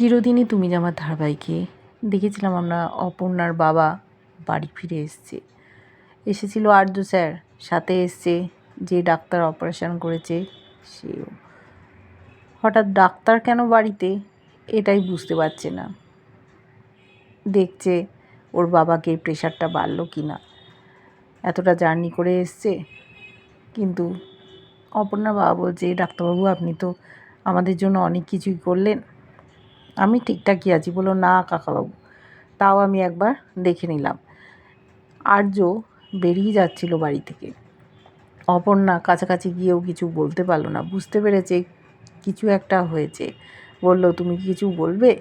চিরদিনই তুমি আমার ধারাবাহিকে। দেখেছিলাম আমরা অপর্ণার বাবা বাড়ি ফিরে এসছে। এসেছিল আর্য স্যার, সাথে এসছে যে ডাক্তার অপারেশন করেছে সেও। হঠাৎ ডাক্তার কেন বাড়িতে? এটাই বুঝতে পারছে না। দেখছে ওর বাবাকে প্রেশারটা বাড়লো কি না এতটা জার্নি করে এসছে। কিন্তু অপর্ণা বাবা বলছে, ডাক্তারবাবু, আপনি তো আমাদের জন্য অনেক কিছুই করলেন। আমি ঠিকঠাকই আছি? বলল, না, কাকাবাবু। তাও আমি একবার দেখে নিলাম। আর্য বেরিয়ে যাচ্ছিল বাড়ি থেকে। অপর্ণা কাছাকাছি গিয়েও কিছু বলতে পারল না। বুঝতে পেরেছে কিছু একটা হয়েছে। বলল, তুমি কি কিছু বলবে?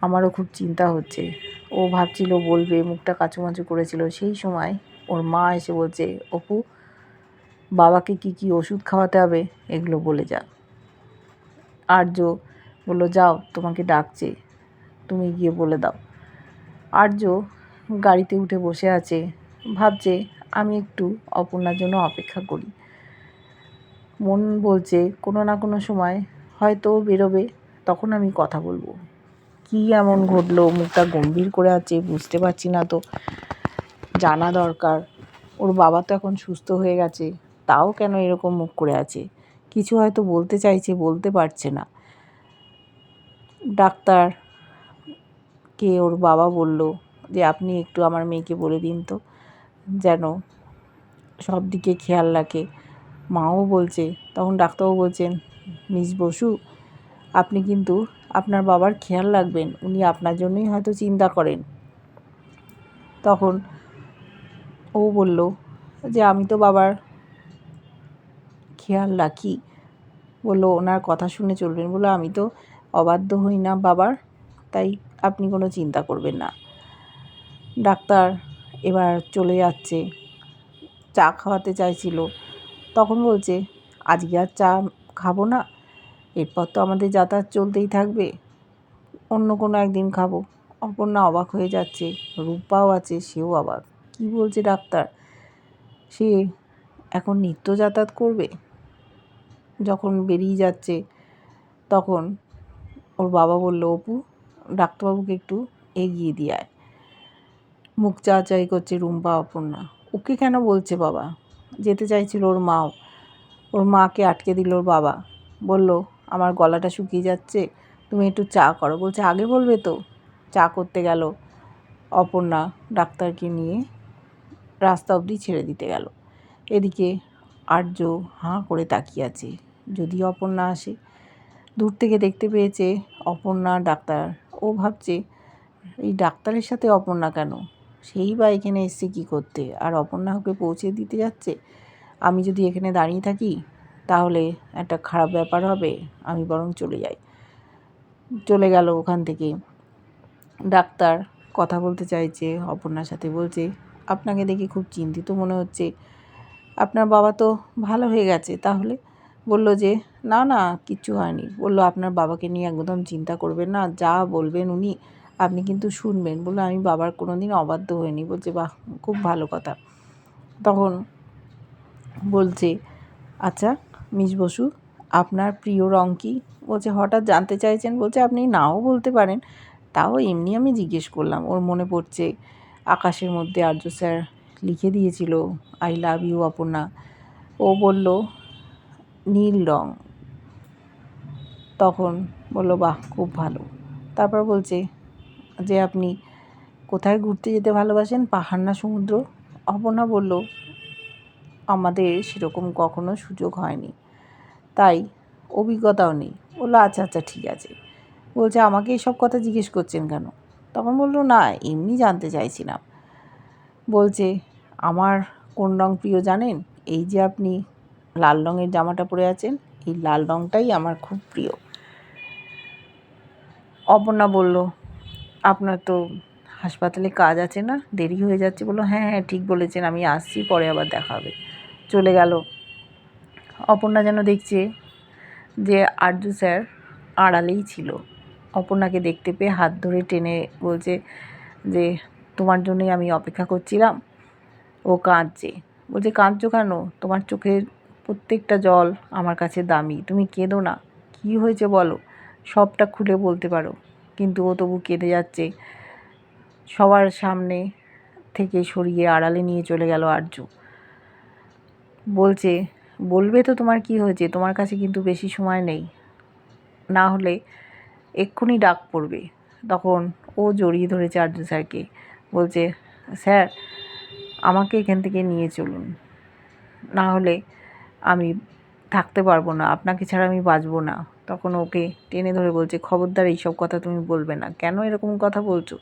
আমারও খুব চিন্তা হচ্ছে। ও ভাবছিল, বলবে, মুখটা কাচুমাচু করেছিল। সেই সময় ওর মা এসে বলছে, অপু, বাবাকে কি কি ওষুধ খাওয়াতে হবে? এগুলো বলে যা। আর্য বলল, যাও, তোমাকে ডাকছে। তুমি গিয়ে বলে দাও। আর্য গাড়িতে উঠে বসে আছে। ভাবছে, আমি একটু অপর্ণার জন্য অপেক্ষা করি। মন বলছে, কোনো না কোনো সময় হয়তো বেরোবে, তখন আমি কথা বলব। কি এমন ঘটলো? মুখটা গম্ভীর করে আছে, বুঝতে পারছি না তো। জানা দরকার, ওর বাবা তো এখন সুস্থ হয়ে গেছে, তাও কেন এরকম মুখ করে আছে? কিছু হয়তো বলতে চাইছে, বলতে পারছে না। ডাক্তার কে ওর বাবা বলল যে, আপনি একটু আমার মেয়েকে বলে দিন তো, যেন সব দিকে খেয়াল রাখে। মাও বলছে, তখন ডাক্তারবাবু বলছেন, মিস বসু, আপনি কিন্তু আপনার বাবার খেয়াল রাখবেন, উনি আপনার জন্যই হয়তো চিন্তা করেন। তখন ও বলল যে, আমি তো বাবার খেয়াল রাখি। বলল, ওনার কথা শুনে চলবেন। বলল, আমি তো অবাধ্য হই না বাবার, তাই আপনি কোনো চিন্তা করবেন না। ডাক্তার এবার চলে যাচ্ছে, চা খাওয়াতে চাইছিল। তখন বলছে, আজকে আর চা খাব না, এরপর তো আমাদের যাতায়াত চলতেই থাকবে। অন্য কোনো একদিন খাব। অপর্ণা অবাক হয়ে যাচ্ছে, রূপাও আছে, সেও অবাক। কী বলছে ডাক্তার? সে এখন নিত্য যাতায়াত করবে? যখন বেরিয়ে যাচ্ছে, তখন ওর বাবা বলল, অপু, ডাক্তারবাবুকে একটু এগিয়ে দিয়ে মুখ চাচাই করছে রুম্পা অপর্ণা। ওকে কেন বলছে বাবা? যেতে চাইছিল ওর মাও। ওর মাকে আটকে দিল ওর বাবা। বলল, আমার গলাটা শুকিয়ে যাচ্ছে, তুমি একটু চা করো। বলছে, আগে বলবে তো? চা করতে গেল। অপর্ণা ডাক্তারকে নিয়ে রাস্তা অবধি ছেড়ে দিতে গেল। এদিকে আর্য হাঁ করে তাকিয়ে আছে। যদি অপর্ণা আসে দূর থেকে দেখতে পেয়েছে অপর্ণা ডাক্তার। ও ভাবছে, এই ডাক্তারের সাথে অপর্ণা কেন? সেই বা এখানে এসছে কী করতে? আর অপর্ণা ওকে পৌঁছে দিতে যাচ্ছে? আমি যদি এখানে দাঁড়িয়ে থাকি, তাহলে একটা খারাপ ব্যাপার হবে। আমি বরং চলে যাই। চলে গেল ওখান থেকে। ডাক্তার কথা বলতে চাইছে অপর্ণার সাথে। বলছে, আপনাকে দেখে খুব চিন্তিত মনে হচ্ছে। আপনার বাবা তো ভালো হয়ে গেছে, তাহলে? বলল যে, না না, কিচ্ছু হয়নি। বলল, আপনার বাবাকে নিয়ে একদম চিন্তা করবেন না, যা বলবেন উনি, আপনি কিন্তু শুনবেন। বলল, আমি বাবার কোনো দিন অবাধ্য হইনি। বলছে, বাহ, খুব ভালো কথা। তখন বলছে আচ্ছা মিস বসু, আপনার প্রিয় রং কী? বলছে, হঠাৎ জানতে চাইছেন? বলছে, আপনি নাও বলতে পারেন। তাও এমনি আমি জিজ্ঞেস করলাম, ওর মনে পড়ছে, আকাশের মধ্যে আর্য স্যার লিখে দিয়েছিল, আই লাভ ইউ, অপর্ণা। ও বলল নীল রং। তখন বলল, বাহ, খুব ভালো। তারপর বলছে যে, আপনি কোথায় ঘুরতে যেতে ভালোবাসেন? পাহাড় না সমুদ্র? অপর্ণা বলল, আমাদের সেরকম কখনো সুযোগ হয়নি। তাই অভিজ্ঞতাও নেই। বলল আচ্ছা আচ্ছা ঠিক আছে। বলছে, আমাকে এইসব কথা জিজ্ঞেস করছেন কেন? তখন বলল, না, এমনি জানতে চাইছিলাম। বলছে, আমার কোন রং প্রিয় জানেন? এই যে আপনি লাল রঙের জামাটা পরে আছেন। এই লাল রঙটাই আমার খুব প্রিয়। অপর্ণা বলল, আপনার তো হাসপাতালে কাজ আছে না? দেরি হয়ে যাচ্ছে। বলল হ্যাঁ হ্যাঁ ঠিক বলেছেন, আমি আসছি, পরে আবার দেখা হবে। চলে গেল। অপর্ণা যেন দেখছে যে আর্য স্যার আড়ালেই ছিল। অপর্ণাকে দেখতে পেয়ে হাত ধরে টেনে বলছে যে, তোমার জন্যই আমি অপেক্ষা করছিলাম। ও কাঁদছে। বলছে, কাঁদছো কেন? তোমার চোখের প্রত্যেকটা জল আমার কাছে দামি। তুমি কেঁদো না। কী হয়েছে বলো? সবটা খুলে বলতে পারো। কিন্তু ও তবু কেঁদে যাচ্ছে। সবার সামনে থেকে সরিয়ে আড়ালে নিয়ে চলে গেল আর্য। বলছে, বলবে তো তোমার কি হয়েছে? তোমার কাছে কিন্তু বেশি সময় নেই। না হলে এক্ষুনি ডাক পড়বে। তখন ও জড়িয়ে ধরেছে আর্য স্যারকে। বলছে, স্যার, আমাকে এখান থেকে নিয়ে চলুন। না হলে আমি থাকতে পারব না, আপনাকে ছাড়া আমি বাঁচবো না। তখন ওকে টেনে ধরে বলছে, খবরদার, এইসব কথা তুমি বলবে না। কেন এরকম কথা বলছো?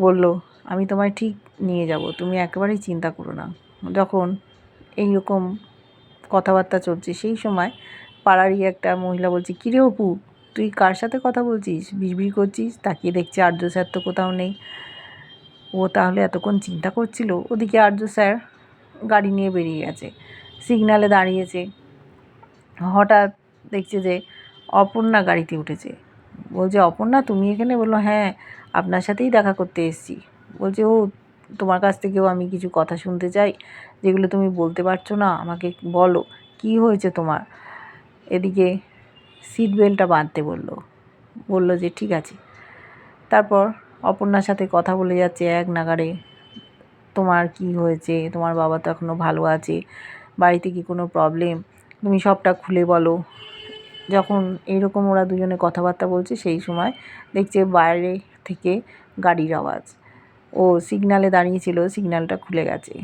বলল, আমি তোমায় ঠিক নিয়ে যাব, তুমি একেবারেই চিন্তা করো না। যখন এই রকম কথাবার্তা চলছে, সেই সময় পাড়ারই একটা মহিলা বলছে কিরে অপু, তুই কার সাথে কথা বলছিস? বিড়বিড় করছিস? তাকিয়ে দেখছে আর্য স্যার তো কোথাও নেই। ও তাহলে এতক্ষণ চিন্তা করছিল, ওদিকে আর্য স্যার গাড়ি নিয়ে বেরিয়ে গেছে। সিগনালে দাঁড়িয়েছে। হঠাৎ দেখছে যে অপর্ণা গাড়িতে উঠেছে। বলছে, অপর্ণা, তুমি এখানে? বলল হ্যাঁ আপনার সাথেই দেখা করতে এসেছি। বলছে, ও, তোমার কাছ থেকেও আমি কিছু কথা শুনতে চাই, যেগুলো তুমি বলতে পারছ না, আমাকে বলো, কি হয়েছে তোমার? এদিকে সিট বেল্টটা বাঁধতে বলল। বলল যে, ঠিক আছে। তারপর অপর্ণার সাথে কথা বলে যাচ্ছে এক নাগারে তোমার কি হয়েছে? তোমার বাবা তো এখনও ভালো আছে। বাড়িতে কি কোনো প্রবলেম তুমি সবটা খুলে বলো। যখন এইরকম ওরা দুজনে কথাবার্তা বলছে, সেই সময় দেখছে বাইরে থেকে গাড়ির আওয়াজ। ও সিগনালে দাঁড়িয়েছিল সিগন্যালটা খুলে গেছে।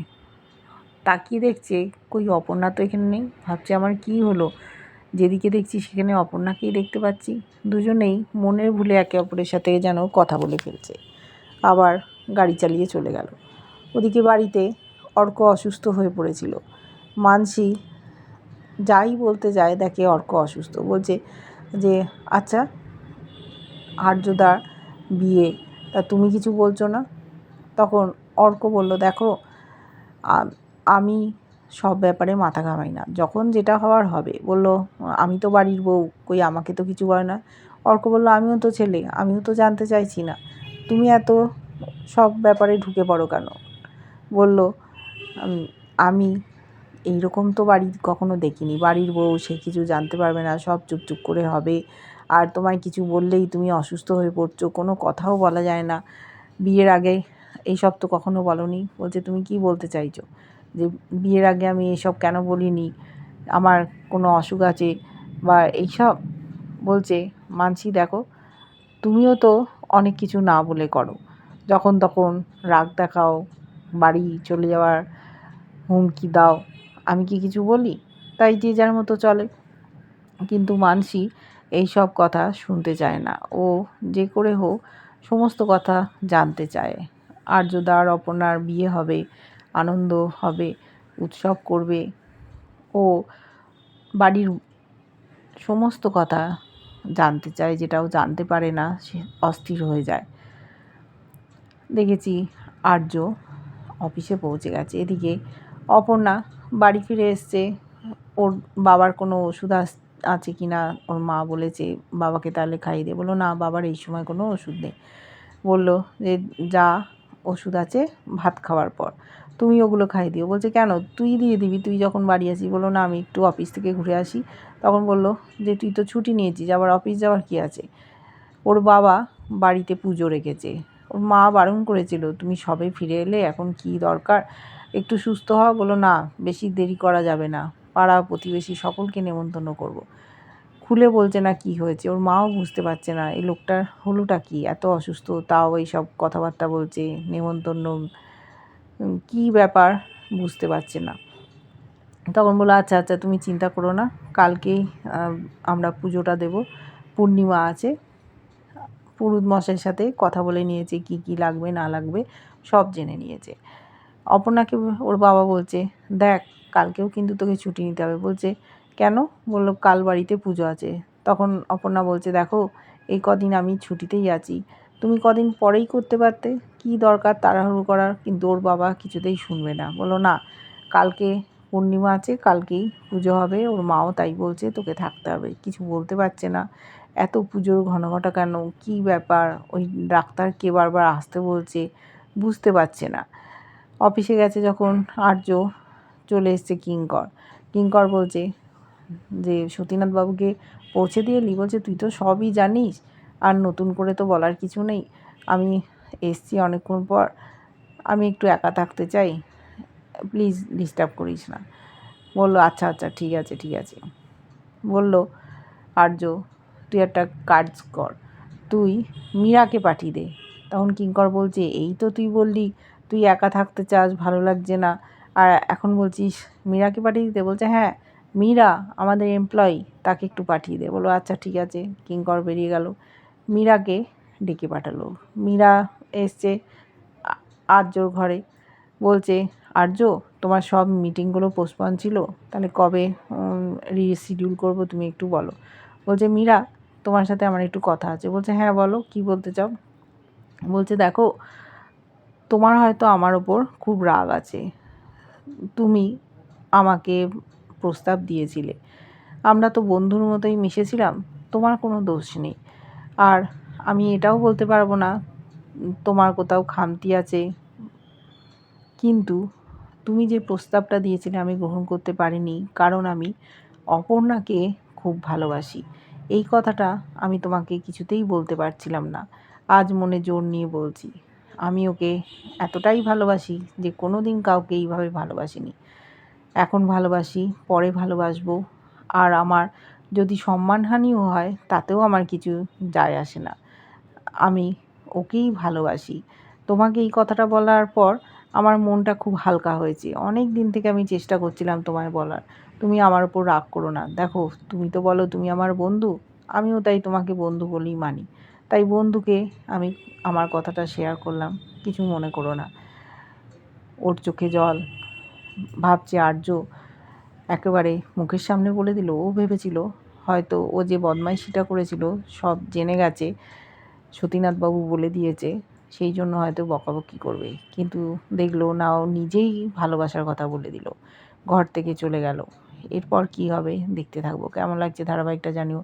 তাকিয়ে দেখছে, কই, অপর্ণা তো এখানে নেই? ভাবছে, আমার কি হলো? যেদিকে দেখছি সেখানে অপর্ণাকেই দেখতে পাচ্ছি। দুজনেই মনের ভুলে একে অপরের সাথে যেন কথা বলে ফেলছে। আবার গাড়ি চালিয়ে চলে গেল। ওদিকে বাড়িতে অর্ক অসুস্থ হয়ে পড়েছিল। মানসি যাই বলতে যায় দেখে অর্ক অসুস্থ। বলছে যে আচ্ছা আর্যদার বিয়ে, তা তুমি কিছু বলছো না? তখন অর্ক বলল, দেখো, আমি সব ব্যাপারে মাথা ঘামাই না। যখন যেটা হওয়ার হবে। বলল, আমি তো বাড়ির বউ, কই আমাকে তো কিছু বলে না? অর্ক বলল, আমিও তো ছেলে, আমিও তো জানতে চাইছি না। তুমি এত সব ব্যাপারে ঢুকে পড়ো কেন? বলল আমি এই রকম তো বাড়ি কখনো দেখিনি। বাড়ির বউ, সে কিছু জানতে পারবে না, সব চুপচুপ করে হবে। আর তোমায় কিছু বললেই তুমি অসুস্থ হয়ে পড়ছো, কোনো কথাও বলা যায় না। বিয়ের আগে এইসব তো কখনো বলনি। বলছে, তুমি কি বলতে চাইছো? যে, বিয়ের আগে আমি এসব কেন বলিনি? আমার কোনো অসুখ আছে? বা এইসব বলছে মানছি দেখো, তুমিও তো অনেক কিছু না বলে করো। যখন তখন রাগ দেখাও, বাড়ি চলে যাওয়ার হুমকি দাও আমি কি কিছু বলি? তাই যে যার মতো চলে। কিন্তু মানসি এই সব কথা শুনতে চায় না। ও যে করে হোক, সমস্ত কথা জানতে চায়। আর্যদার অপনার বিয়ে হবে, আনন্দ হবে, উৎসব করবে। ও বাড়ির সমস্ত কথা জানতে চায় যেটাও জানতে পারে না, সে অস্থির হয়ে যায়। দেখেছি আর্য অফিসে পৌঁছে গেছে। এদিকে অপর্ণা বাড়ি ফিরে এসছে। ওর বাবার কোনো ওষুধ আস, আছে কি না? ওর মা বলেছে, বাবাকে তাহলে খাইয়ে দিয়ে বলল, না, বাবার এই সময় কোনো ওষুধ নেই। বলল যে, যা ওষুধ আছে, ভাত খাওয়ার পর তুমি ওগুলো খাইয়ে দিও। বলছে, কেন? তুই দিয়ে দিবি, তুই যখন বাড়ি আসি বলল, না, আমি একটু অফিস থেকে ঘুরে আসি। তখন বলল যে, তুই তো ছুটি নিয়েছিস, আবার অফিস যাওয়ার কী আছে? ওর বাবা বাড়িতে পুজো রেখেছে। ওর মা বারণ করেছিল, তুমি সবে ফিরে এলে, এখন কি দরকার? একটু সুস্থ হওয়া বলো, না, বেশি দেরি করা যাবে না। পাড়া প্রতিবেশী সকলকে নেমন্তন্ন করব। খুলে বলছে, না, কি হয়েছে? ওর মাও বুঝতে পারছে না, এই লোকটার হলোটা কি? এত অসুস্থ, তাও এই সব কথাবার্তা বলছে, নেমন্তন্ন কি ব্যাপার? বুঝতে পারছে না। তখন বলো আচ্ছা আচ্ছা তুমি চিন্তা করো না, কালকেই আমরা পুজোটা দেব। পূর্ণিমা আছে। পুরুত মশাইয়ের সাথে কথা বলে নিয়েছে, কি কি লাগবে, না লাগবে, সব জেনে নিয়েছে। অপর্ণাকে ওর বাবা বলছে, দেখ, কালকেও কিন্তু তোকে ছুটি নিতে হবে। বলছে, কেন? বলল, কাল বাড়িতে পুজো আছে। তখন অপর্ণা বলছে, দেখো, এই কদিন আমি ছুটিতেই আছি। তুমি কদিন পরেই করতে পারতে? কি দরকার তাড়াহুড়ো করার? কিন্তু ওর বাবা কিছুতেই শুনবে না। বলো না, কালকে পূর্ণিমা আছে, কালকেই পুজো হবে। ওর মাও তাই বলছে, তোকে থাকতে হবে। কিছু বলতে পারছে না। এত পুজোর ঘন ঘটা কেন? কী ব্যাপার? ওই ডাক্তার কে বারবার আসতে বলছে, বুঝতে পারছে না। অফিসে গেছে যখন আর্য চলে এসছে কিঙ্কর। কিঙ্কর বলছে যে, সতীনাথবাবুকে পৌঁছে দিয়ে এলি? বলছে, তুই তো সবই জানিস, আর নতুন করে তো বলার কিছু নেই। আমি এসছি অনেকক্ষণ পর, আমি একটু একা থাকতে চাই। প্লিজ ডিস্টার্ব করিস না। বলল আচ্ছা আচ্ছা ঠিক আছে ঠিক আছে। বলল, আর্য, তুই একটা কাজ কর। তুই মীরাকে পাঠিয়ে দে। তখন কিঙ্কর বলছে, এই তো তুই বললি তুই একা থাকতে চাস, ভালো লাগছে না। আর এখন বলছিস, মীরাকে পাঠিয়ে দিতে? বলছে হ্যাঁ মীরা আমাদের এমপ্লয়ি তাকে একটু পাঠিয়ে দে। বলো আচ্ছা ঠিক আছে। কিঙ্কর বেরিয়ে গেল। মীরাকে ডেকে পাঠালো। মীরা এসছে আর্যর ঘরে। বলছে, আর্য, তোমার সব মিটিংগুলো পোস্টপন ছিল? তাহলে কবে রিশিডিউল করব তুমি একটু বলো। বলছে, মীরা, তোমার সাথে আমার একটু কথা আছে। বলছে হ্যাঁ বলো, কি বলতে চাও? বলছে, দেখো তোমার হয়তো আমার ওপর খুব রাগ আছে। তুমি আমাকে প্রস্তাব দিয়েছিলে। আমরা তো বন্ধুর মতোই মিশেছিলাম, তোমার কোনো দোষ নেই। আর আমি এটাও বলতে পারব না, তোমার কোথাও খামতি আছে। কিন্তু তুমি যে প্রস্তাবটা দিয়েছিলে আমি গ্রহণ করতে পারিনি, কারণ আমি অপর্ণাকে খুব ভালোবাসি। এই কথাটা আমি তোমাকে কিছুতেই বলতে পারছিলাম না। আজ মনে জোর নিয়ে বলছি। আমি ওকে এতটাই ভালোবাসি যে কোনো দিন কাউকে এইভাবে ভালোবাসিনি। এখন ভালোবাসি, পরে ভালোবাসবো। আর আমার যদি সম্মানহানিও হয়, তাতেও আমার কিছু যায় আসে না। আমি ওকেই ভালোবাসি। তোমাকে এই কথাটা বলার পর আমার মনটা খুব হালকা হয়েছে। অনেক দিন থেকে আমি চেষ্টা করছিলাম তোমায় বলার। তুমি আমার ওপর রাগ করো না। দেখো, তুমি তো বলো তুমি আমার বন্ধু। আমিও তাই তোমাকে বন্ধু বলেই মানি। তাই বন্ধুকে আমি আমার কথাটা শেয়ার করলাম। কিছু মনে করো না। ওর চোখে জল, ভাবছে আর্য। একেবারে মুখের সামনে বলে দিল, ও ভেবেছিল হয়তো ও যে বদমাইশিটা করেছিল, সব জেনে গেছে, সতীনাথবাবু বলে দিয়েছে, সেই জন্য হয়তো বকাবকি করবে। কিন্তু দেখল না, ও নিজেই ভালোবাসার কথা বলে দিল। ঘর থেকে চলে গেল। এরপর কি হবে? দেখতে থাকব। কেমন লাগছে ধারাবাহিকটা জানিও।